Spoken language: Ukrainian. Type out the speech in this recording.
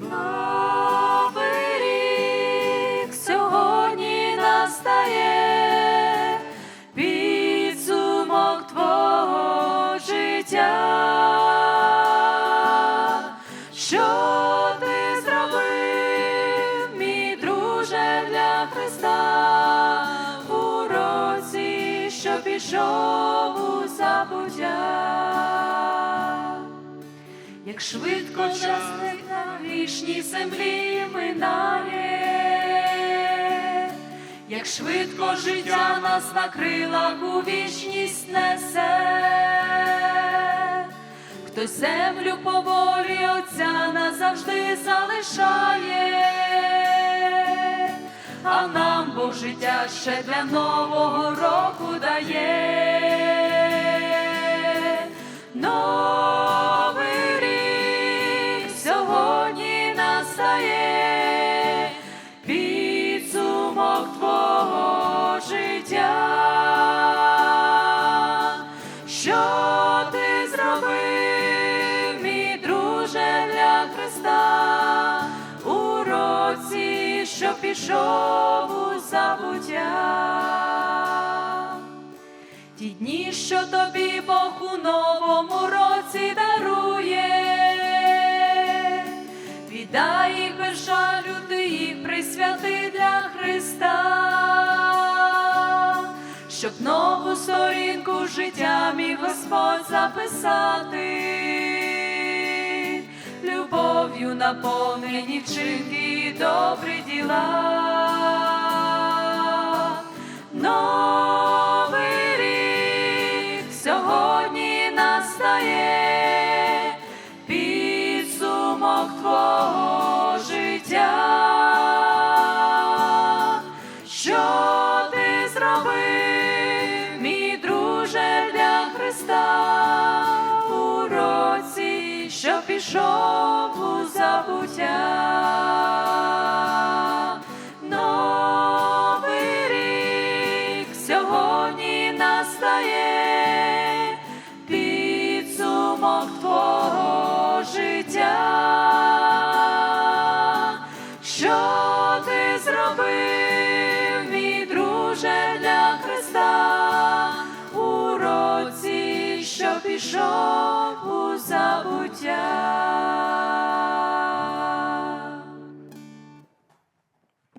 Новий рік сьогодні настає, підсумок твого життя. Що ти зробив, мій друже, для Христа у році, що пішов у забуття? Як швидко час на грішній землі минає, як швидко життя нас на крилах у вічність несе, хтось землю по волі Отця назавжди залишає, а нам Бог життя ще для нового року дає. Настає, підсумок твого життя. Що ти зробив, мій друже, для Христа у році, що пішов у забуття? Ті дні, що тобі Бог у новому році дарує, віддай їх без жалю, ти їх присвяти для Христа, щоб нову сторінку життя мій Господь записати, любов'ю наповнені вчинки і добрі діла. Пішов забуття? Новий сьогодні настає, підсумок твого життя. Що ти зробив, друже, для Христа у році, що пішов забуття?